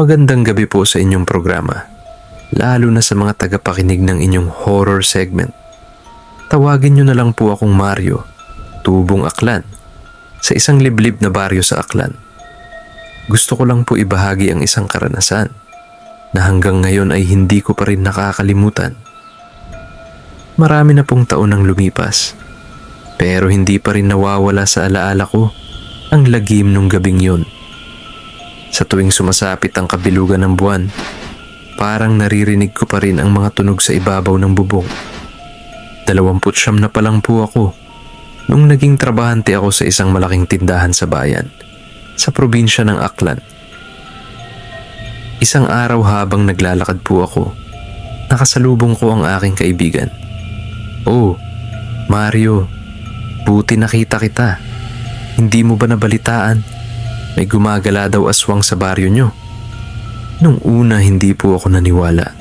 Magandang gabi po sa inyong programa, lalo na sa mga tagapakinig ng inyong horror segment. Tawagin nyo na lang po akong Mario, tubong aklan, sa isang liblib na baryo sa aklan. Gusto ko lang po ibahagi ang isang karanasan na hanggang ngayon ay hindi ko pa rin nakakalimutan. Marami na pong taon ang lumipas, pero hindi pa rin nawawala sa alaala ko ang lagim nung gabing yun. Sa tuwing sumasapit ang kabilugan ng buwan, parang naririnig ko pa rin ang mga tunog sa ibabaw ng bubong. Dalawamput siyam na pa lang po ako nung naging trabahante ako sa isang malaking tindahan sa bayan, sa probinsya ng Aklan. Isang araw habang naglalakad po ako, nakasalubong ko ang aking kaibigan. Oh, Mario, buti nakita kita. Hindi mo ba nabalitaan? May gumagala daw aswang sa baryo nyo. Nung una hindi po ako naniwala.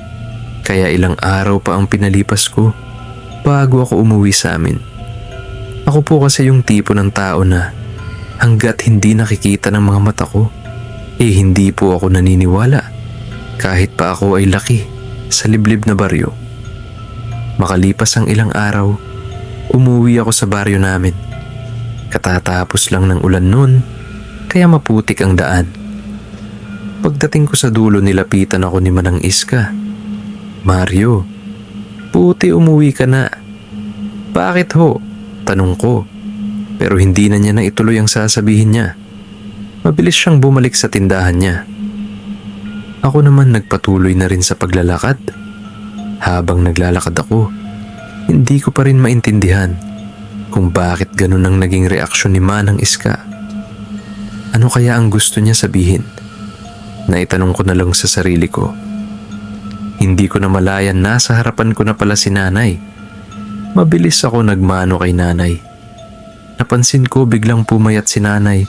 Kaya ilang araw pa ang pinalipas ko bago ako umuwi sa amin. Ako po kasi yung tipo ng tao na hanggat hindi nakikita ng mga mata ko, eh hindi po ako naniniwala. Kahit pa ako ay laki sa liblib na baryo. Makalipas ang ilang araw, umuwi ako sa baryo namin. Katatapos lang ng ulan noon kaya maputik ang daan. Pagdating ko sa dulo nilapitan ako ni Manang Iska. Mario, puti umuwi ka na. Bakit ho? Tanong ko. Pero hindi na niya na ituloy ang sasabihin niya. Mabilis siyang bumalik sa tindahan niya. Ako naman nagpatuloy na rin sa paglalakad. Habang naglalakad ako, hindi ko pa rin maintindihan kung bakit ganun ang naging reaksyon ni Manang Iska. Ano kaya ang gusto niya sabihin? Naitanong ko na lang sa sarili ko. Hindi ko na malayan nasa harapan ko na pala si nanay. Mabilis ako nagmano kay nanay. Napansin ko biglang pumayat si nanay.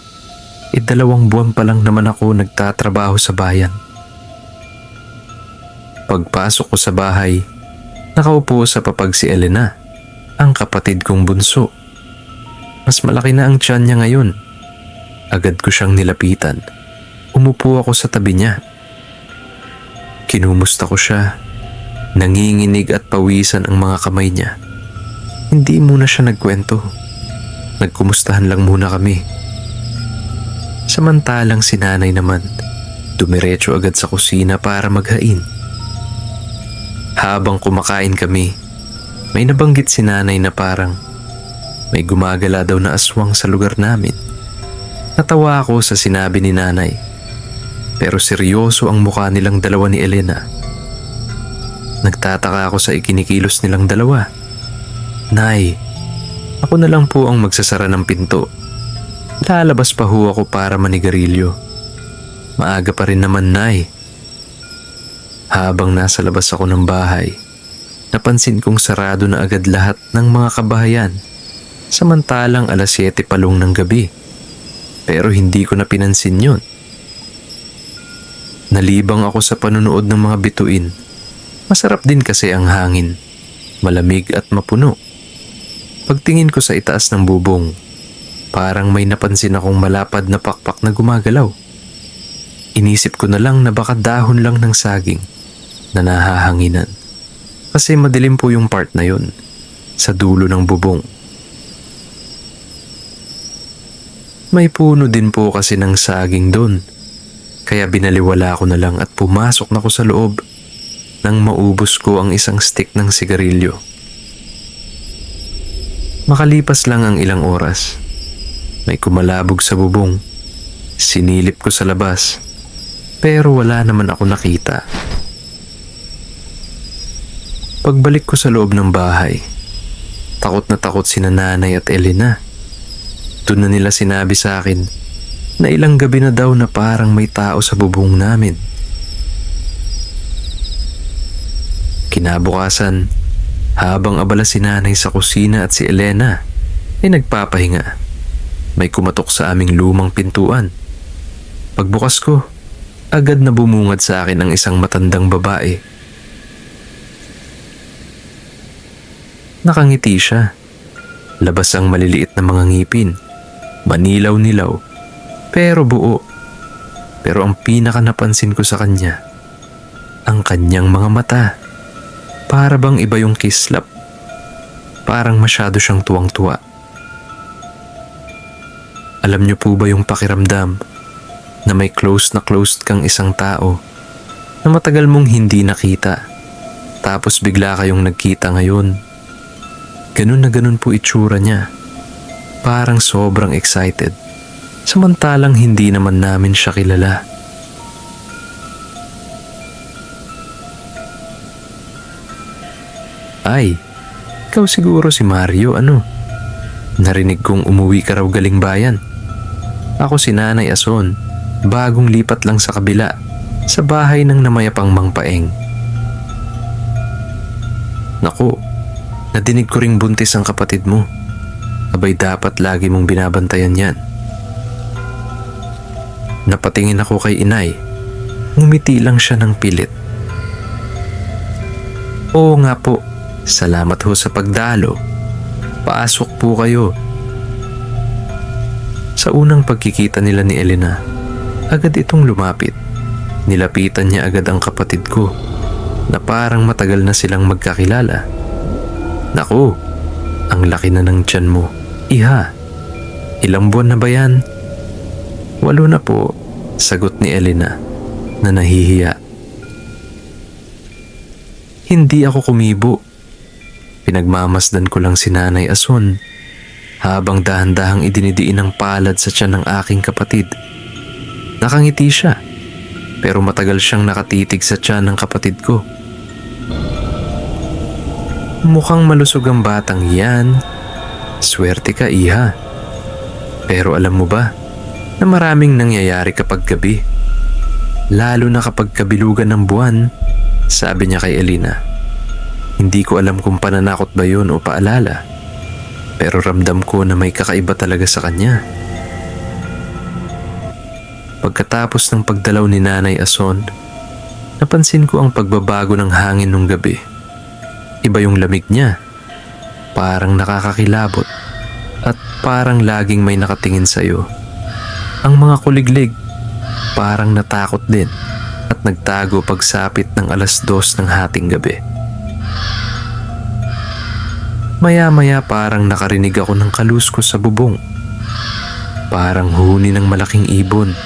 E dalawang buwan pa lang naman ako nagtatrabaho sa bayan. Pagpasok ko sa bahay, nakaupo sa papag si Elena, ang kapatid kong bunso. Mas malaki na ang tiyan niya ngayon Agad ko siyang nilapitan. Umupo ako sa tabi niya. Kinumusta ko siya. Nanginginig at pawisan ang mga kamay niya. Hindi muna siya nagkwento. Nagkumustahan lang muna kami. Samantalang si nanay naman, dumiretso agad sa kusina para maghain. Habang kumakain kami, may nabanggit si nanay na parang may gumagala daw na aswang sa lugar namin. Natawa ako sa sinabi ni nanay. Pero seryoso ang mukha nilang dalawa ni Elena. Nagtataka ako sa ikinikilos nilang dalawa. Nay, ako na lang po ang magsasara ng pinto. Lalabas pa ho ako para manigarilyo. Maaga pa rin naman, Nay. Habang nasa labas ako ng bahay, napansin kong sarado na agad lahat ng mga kabahayan samantalang alas 7 palong ng gabi. Pero hindi ko na pinansin yun. Nalibang ako sa panunood ng mga bituin. Masarap din kasi ang hangin. Malamig at mapuno. Pagtingin ko sa itaas ng bubong, parang may napansin akong malapad na pakpak na gumagalaw. Inisip ko na lang na baka dahon lang ng saging na nahahanginan. Kasi madilim po yung part na yun sa dulo ng bubong. May puno din po kasi ng saging doon. Kaya binaliwala ko na lang at pumasok na ko sa loob nang maubos ko ang isang stick ng sigarilyo. Makalipas lang ang ilang oras. May kumalabog sa bubong. Sinilip ko sa labas. Pero wala naman ako nakita. Pagbalik ko sa loob ng bahay, takot na takot si nanay at Elena. Doon na nila sinabi sa akin na ilang gabi na daw na parang may tao sa bubong namin. Kinabukasan, habang abala si nanay sa kusina at si Elena ay nagpapahinga. May kumatok sa aming lumang pintuan. Pagbukas ko, agad na bumungad sa akin ang isang matandang babae. Nakangiti siya. Labas ang maliliit na mga ngipin Manilaw-nilaw, pero buo. Pero ang pinaka napansin ko sa kanya, ang kanyang mga mata. Para bang iba yung kislap. Parang masyado siyang tuwang-tuwa. Alam niyo po ba yung pakiramdam na may close na close kang isang tao na matagal mong hindi nakita tapos bigla kayong nagkita ngayon. Ganun na ganun po itsura niya. Parang sobrang excited. Samantalang hindi naman namin siya kilala. Ay, ikaw siguro si Mario ano? Narinig kong umuwi ka raw galing bayan. Ako si Nanay Ason, bagong lipat lang sa kabila, sa bahay ng namayapang Mang Paeng. Naku, nadinig ko ring buntis ang kapatid mo. Abay dapat lagi mong binabantayan yan. Napatingin ako kay inay. Ngumiti lang siya ng pilit. Oo nga po, salamat ho sa pagdalo. Paasok po kayo. Sa unang pagkikita nila ni Elena, agad itong lumapit. Nilapitan niya agad ang kapatid ko na parang matagal na silang magkakilala. Naku, ang laki na ng tiyan mo. Iha, ilang buwan na ba yan? Walo na po, sagot ni Elena na nahihiya. Hindi ako kumibo. Pinagmamasdan ko lang si Nanay Ason habang dahan-dahang idinidiin ang palad sa tiyan ng aking kapatid. Nakangiti siya pero matagal siyang nakatitig sa tiyan ng kapatid ko. Mukhang malusog ang batang yan. Swerte ka, iha. Pero alam mo ba na maraming nangyayari kapag gabi? Lalo na kapag kabilugan ng buwan, sabi niya kay Elena. Hindi ko alam kung pananakot ba yun o paalala. Pero ramdam ko na may kakaiba talaga sa kanya. Pagkatapos ng pagdalaw ni Nanay Ason, napansin ko ang pagbabago ng hangin nung gabi. Iba yung lamig niya. Parang nakakakilabot at parang laging may nakatingin sa'yo. Ang mga kuliglig parang natakot din at nagtago pagsapit ng alas dos ng hating gabi. Maya-maya parang nakarinig ako ng kaluskos sa bubong. Parang huni ng malaking ibon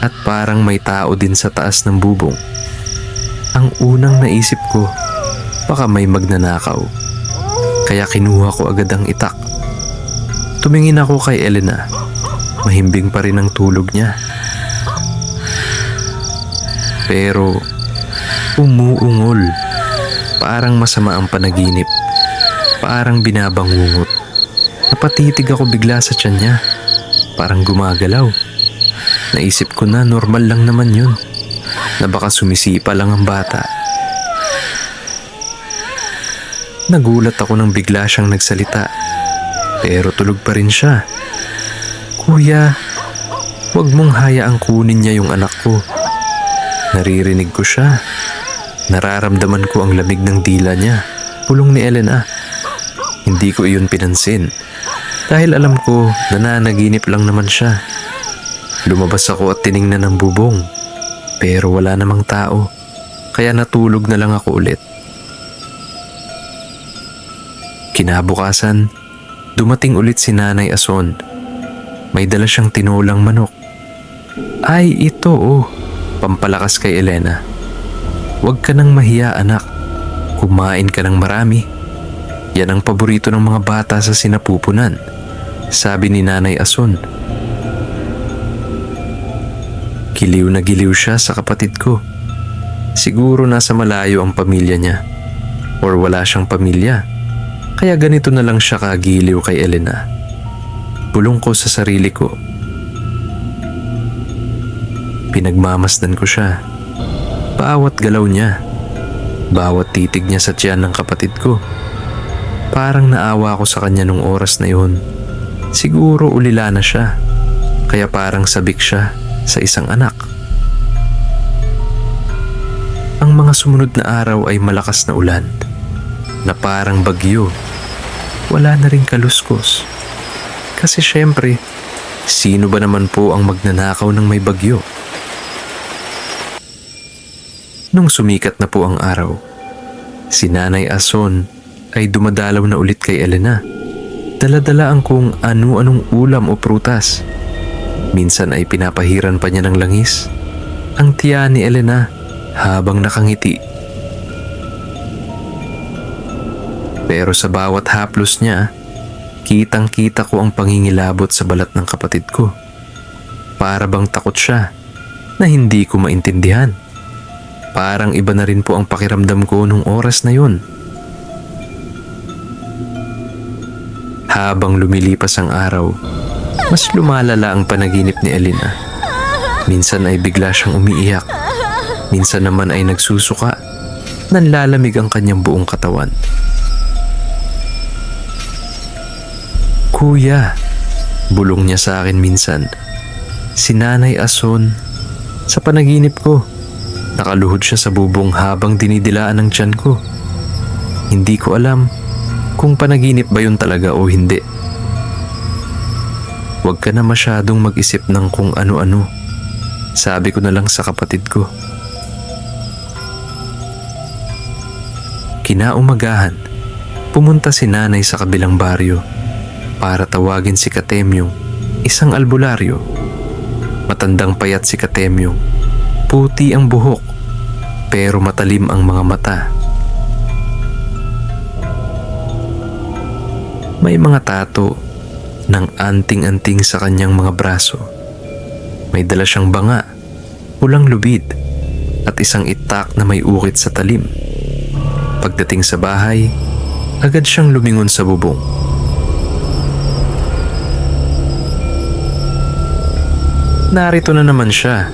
at parang may tao din sa taas ng bubong. Ang unang naisip ko, baka may magnanakaw. Kaya kinuha ko agad ang itak. Tumingin ako kay Elena. Mahimbing pa rin ang tulog niya. Pero umuungol. Parang masama ang panaginip. Parang binabangungot. Napatitig ako bigla sa tiyan niya. Parang gumagalaw. Naisip ko na normal lang naman yun. Na baka sumisipa lang ang bata. Nagulat ako nang bigla siyang nagsalita. Pero tulog pa rin siya. Kuya, huwag mong hayaang kunin niya yung anak ko. Naririnig ko siya. Nararamdaman ko ang lamig ng dila niya. Pulong ni Elena. Hindi ko iyon pinansin. Dahil alam ko, nananaginip lang naman siya. Lumabas ako at tiningnan ng bubong. Pero wala namang tao. Kaya natulog na lang ako ulit. Kinabukasan, dumating ulit si Nanay Ason. May dala siyang tinulang manok. Ay, ito oh. Pampalakas kay Elena. Huwag ka nang mahiya anak. Kumain ka ng marami. Yan ang paborito ng mga bata sa sinapupunan. Sabi ni Nanay Ason. Giliw na giliw siya sa kapatid ko. Siguro nasa malayo ang pamilya niya. Or wala siyang pamilya. Kaya ganito na lang siya kagiliw kay Elena. Bulong ko sa sarili ko. Pinagmamasdan ko siya. Bawat galaw niya. Bawat titig niya sa tiyan ng kapatid ko. Parang naawa ako sa kanya nung oras na yun. Siguro ulila na siya. Kaya parang sabik siya sa isang anak. Ang mga sumunod na araw ay malakas na ulan na parang bagyo. Wala na rin kaluskos. Kasi syempre, sino ba naman po ang magnanakaw ng may bagyo? Nung sumikat na po ang araw, si Nanay Ason ay dumadalaw na ulit kay Elena. Daladala ang kung ano-anong ulam o prutas. Minsan ay pinapahiran pa niya ng langis. Ang tiya ni Elena habang nakangiti. Pero sa bawat haplos niya, kitang kita ko ang pangingilabot sa balat ng kapatid ko. Para bang takot siya na hindi ko maintindihan. Parang iba na rin po ang pakiramdam ko nung oras na yun. Habang lumilipas ang araw, mas lumalala ang panaginip ni Elena. Minsan ay bigla siyang umiiyak. Minsan naman ay nagsusuka. Nanlalamig ang kanyang buong katawan. Kuya, bulong niya sa akin minsan. Si Nanay Ason, sa panaginip ko, nakaluhod siya sa bubong habang dinidilaan ng tiyan ko. Hindi ko alam kung panaginip ba yun talaga o hindi. Huwag ka na masyadong mag-isip ng kung ano-ano. Sabi ko na lang sa kapatid ko. Kinaumagahan, pumunta si nanay sa kabilang baryo para tawagin si Katemyong, isang albularyo. Matandang payat si Katemyong, puti ang buhok, pero matalim ang mga mata. May mga tato ng anting-anting sa kanyang mga braso. May dala siyang banga, pulang lubid, at isang itak na may ukit sa talim. Pagdating sa bahay, agad siyang lumingon sa bubong. Narito na naman siya.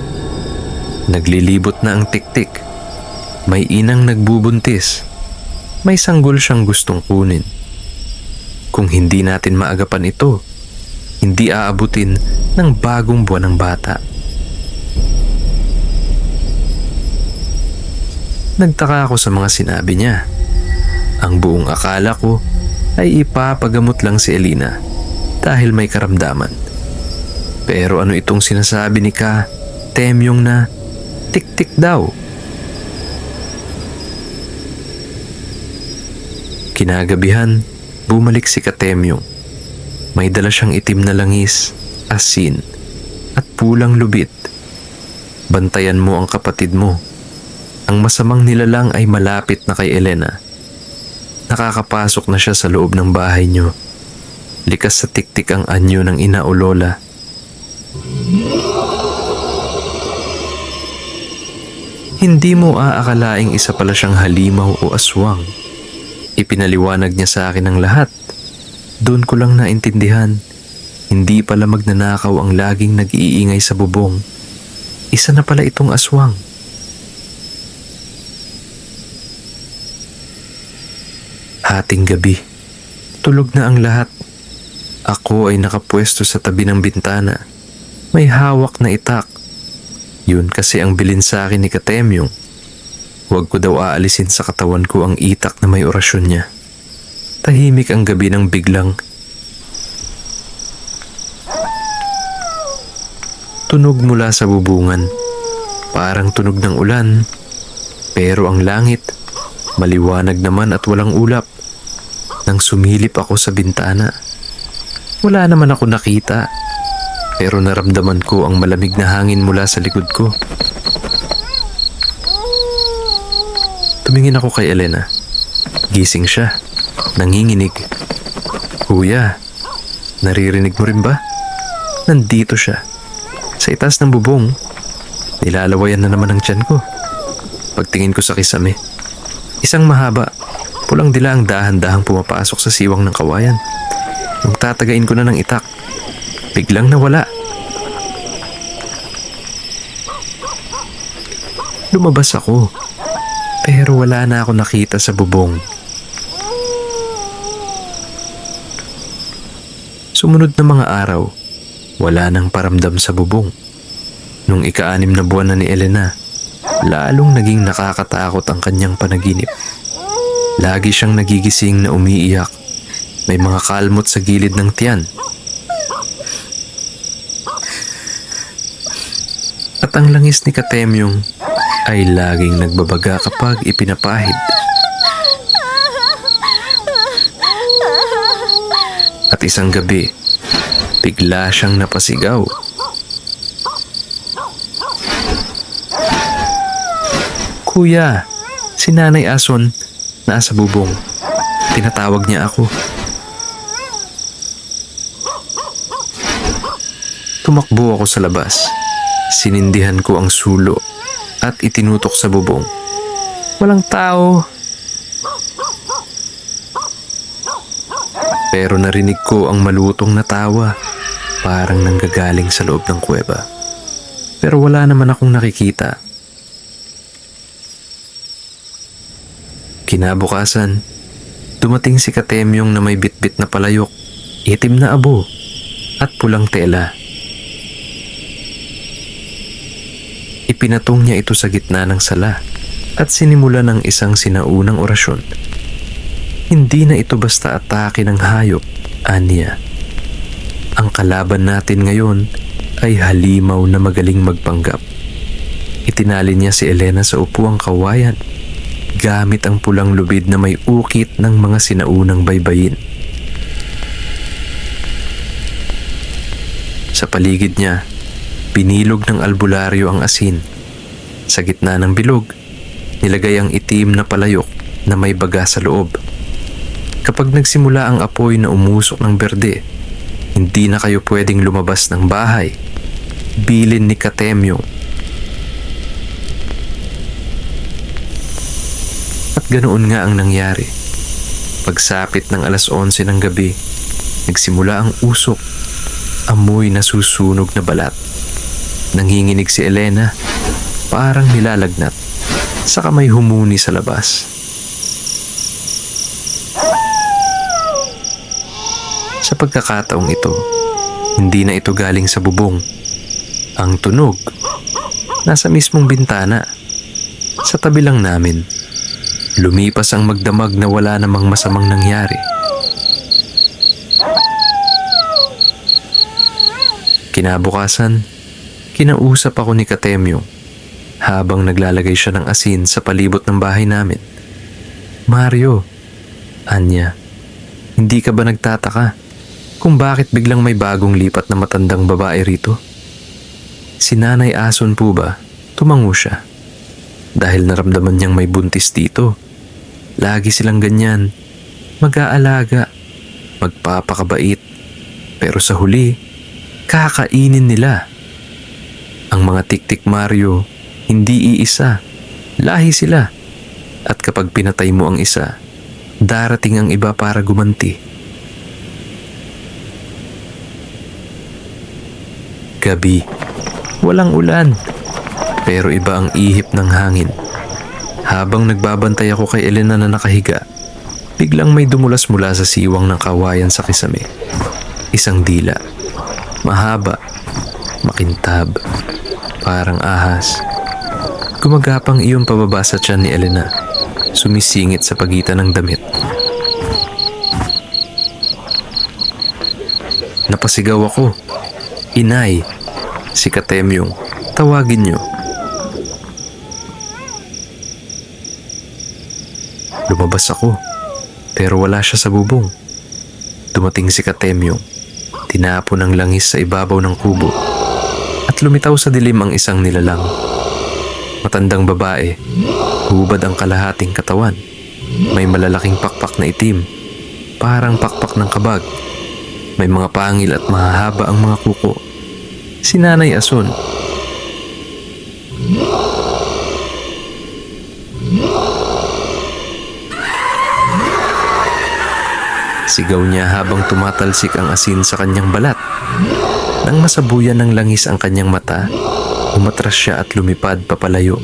Naglilibot na ang tiktik. May inang nagbubuntis. May sanggol siyang gustong kunin. Kung hindi natin maagapan ito, hindi aabutin ng bagong buwan ng bata. Nagtaka ako sa mga sinabi niya. Ang buong akala ko ay ipapagamot lang si Elina dahil may karamdaman. Pero ano itong sinasabi ni Ka, Temyong na tik-tik daw. Kinagabihan, bumalik si Katemyong. May dala siyang itim na langis, asin, at pulang lubit. Bantayan mo ang kapatid mo. Ang masamang nilalang ay malapit na kay Elena. Nakakapasok na siya sa loob ng bahay niyo. Likas sa tiktik ang anyo ng ina o lola. Hindi mo aakalaing isa pala siyang halimaw o aswang. Ipinaliwanag niya sa akin ang lahat. Doon ko lang naintindihan. Hindi pala magnanakaw ang laging nag-iingay sa bubong. Isa na pala itong aswang. Hating gabi. Tulog na ang lahat. Ako ay nakapwesto sa tabi ng bintana. May hawak na itak. Yun kasi ang bilin sa akin ni Katemyong. Huwag ko daw aalisin sa katawan ko ang itak na may orasyon niya. Tahimik ang gabi ng biglang. Tunog mula sa bubungan. Parang tunog ng ulan. Pero ang langit, maliwanag naman at walang ulap. Nang sumilip ako sa bintana. Wala naman ako nakita. Pero naramdaman ko ang malamig na hangin mula sa likod ko. Tumingin ako kay Elena. Gising siya. Nanginginig. Kuya, naririnig mo rin ba? Nandito siya. Sa itaas ng bubong. Nilalawayan na naman ang tiyan ko. Pagtingin ko sa kisame. Isang mahaba. Pulang dila ang dahan-dahang pumapasok sa siwang ng kawayan. Nung tatagain ko na ng itak, biglang nawala. Lumabas ako. Pero wala na ako nakita sa bubong. Sumunod na mga araw, wala nang paramdam sa bubong. Nung ika-anim na buwan na ni Elena, lalong naging nakakatakot ang kanyang panaginip. Lagi siyang nagigising na umiiyak. May mga kalmot sa gilid ng tiyan. Ang langis ni Katemyong ay laging nagbabaga kapag ipinapahid. At isang gabi, bigla siyang napasigaw. Kuya, si Nanay Ason, nasa bubong. Tinatawag niya ako. Tumakbo ako sa labas. Sinindihan ko ang sulo at itinutok sa bubong. Walang tao. Pero narinig ko ang malutong na tawa, parang nanggagaling sa loob ng kuweba. Pero wala naman akong nakikita. Kinabukasan, dumating si Katemyong na may bitbit na palayok, itim na abo, at pulang tela. Ipinatong niya ito sa gitna ng sala at sinimula ng isang sinaunang orasyon. Hindi na ito basta atake ng hayop, aniya. Ang kalaban natin ngayon ay halimaw na magaling magpanggap. Itinali niya si Elena sa upuang kawayan gamit ang pulang lubid na may ukit ng mga sinaunang baybayin. Sa paligid niya, Binilog ng albularyo ang asin. Sa gitna ng bilog, nilagay ang itim na palayok na may baga sa loob. Kapag nagsimula ang apoy na umusok ng berde, hindi na kayo pwedeng lumabas ng bahay. Bilin ni Katemyo. At ganoon nga ang nangyari. Pagsapit ng alas 11 ng gabi, nagsimula ang usok, amoy na susunog na balat. Nanginginig si Elena, parang nilalagnat. Saka may humuni sa labas. Sa pagkakataong ito, hindi na ito galing sa bubong. Ang tunog, nasa mismong bintana. Sa tabi lang namin, lumipas ang magdamag na wala namang masamang nangyari. Kinabukasan, Kinausap ako ni Katemyo habang naglalagay siya ng asin sa palibot ng bahay namin. Mario, Anya, hindi ka ba nagtataka kung bakit biglang may bagong lipat na matandang babae rito? Si Nanay Ason po ba? Tumango siya. Dahil naramdaman niyang may buntis dito. Lagi silang ganyan. Mag-aalaga. Magpapakabait. Pero sa huli, kakainin nila. Ang mga tiktik Mario, hindi iisa. Lahi sila. At kapag pinatay mo ang isa, darating ang iba para gumanti. Gabi. Walang ulan. Pero iba ang ihip ng hangin. Habang nagbabantay ako kay Elena na nakahiga, biglang may dumulas mula sa siwang ng kawayan sa kisame. Isang dila. Mahaba. Makintab parang ahas. Gumagapang iyon pababa sa tiyan ni Elena, sumisingit sa pagitan ng damit. Napasigaw ako. Inay, si Katemyong, tawagin niyo. Lumabas ako, pero wala siya sa bubong. Dumating si Katemyong, tinapon ng langis sa ibabaw ng kubo at lumitaw sa dilim ang isang nilalang. Matandang babae, hubad ang kalahating katawan. May malalaking pakpak na itim, parang pakpak ng kabag. May mga pangil at mahahaba ang mga kuko. Si Nanay Ason. Sigaw niya habang tumatalsik ang asin sa kanyang balat. Nang masabuyan ng langis ang kanyang mata, umatras siya at lumipad papalayo.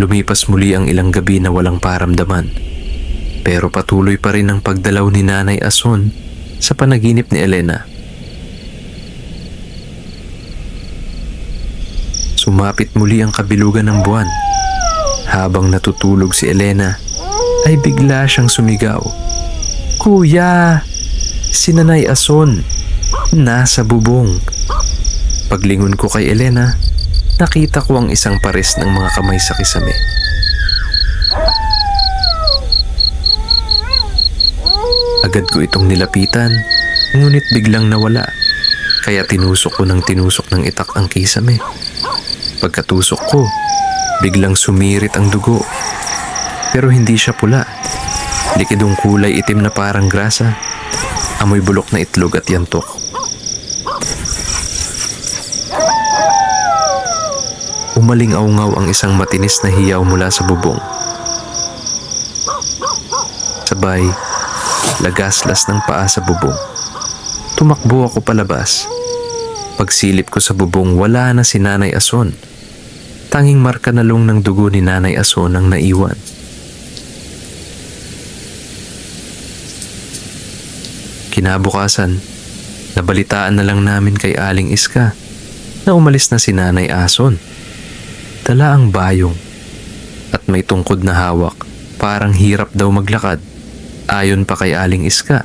Lumipas muli ang ilang gabi na walang paramdaman. Pero patuloy pa rin ang pagdalaw ni Nanay Ason sa panaginip ni Elena. Sumapit muli ang kabilugan ng buwan. Habang natutulog si Elena, ay bigla siyang sumigaw Kuya, si Nanay Ason, nasa bubong. Paglingon ko kay Elena, nakita ko ang isang pares ng mga kamay sa kisame. Agad ko itong nilapitan, ngunit biglang nawala. Kaya tinusok ko ng tinusok ng itak ang kisame. Pagkatusok ko, biglang sumirit ang dugo. Pero hindi siya pula. Likidong kulay itim na parang grasa. Amoy bulok na itlog at yantok. Umaling aungaw ang isang matinis na hiyaw mula sa bubong. Sabay, lagaslas ng paa sa bubong. Tumakbo ako palabas. Pagsilip ko sa bubong, wala na si Nanay Ason. Tanging marka na lang ng dugo ni Nanay Ason ang naiwan. Kinabukasan, nabalitaan na lang namin kay Aling Iska na umalis na si Nanay Ason. Dala ang bayong at may tungkod na hawak. Parang hirap daw maglakad. Ayon pa kay Aling Iska.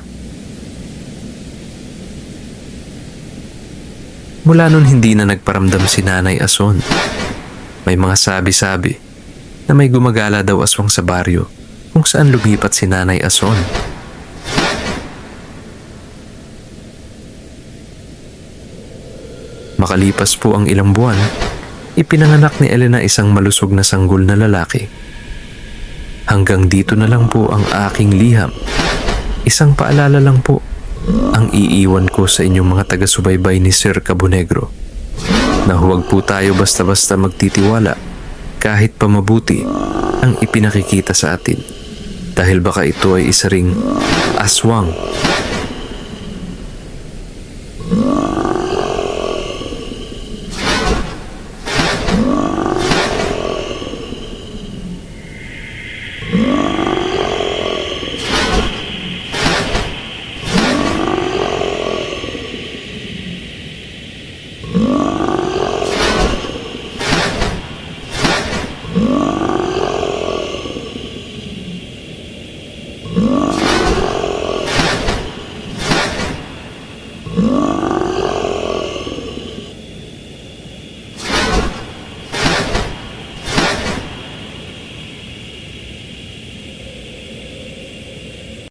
Mula nun hindi na nagparamdam si Nanay Ason. May mga sabi-sabi na may gumagala daw aswang sa baryo kung saan lumipat si Nanay Ason. Makalipas po ang ilang buwan, ipinanganak ni Elena isang malusog na sanggol na lalaki. Hanggang dito na lang po ang aking liham. Isang paalala lang po ang iiwan ko sa inyong mga taga-subaybay ni Sir Cabonegro na huwag po tayo basta-basta magtitiwala kahit pa mabuti ang ipinakikita sa atin dahil baka ito ay isa ring aswang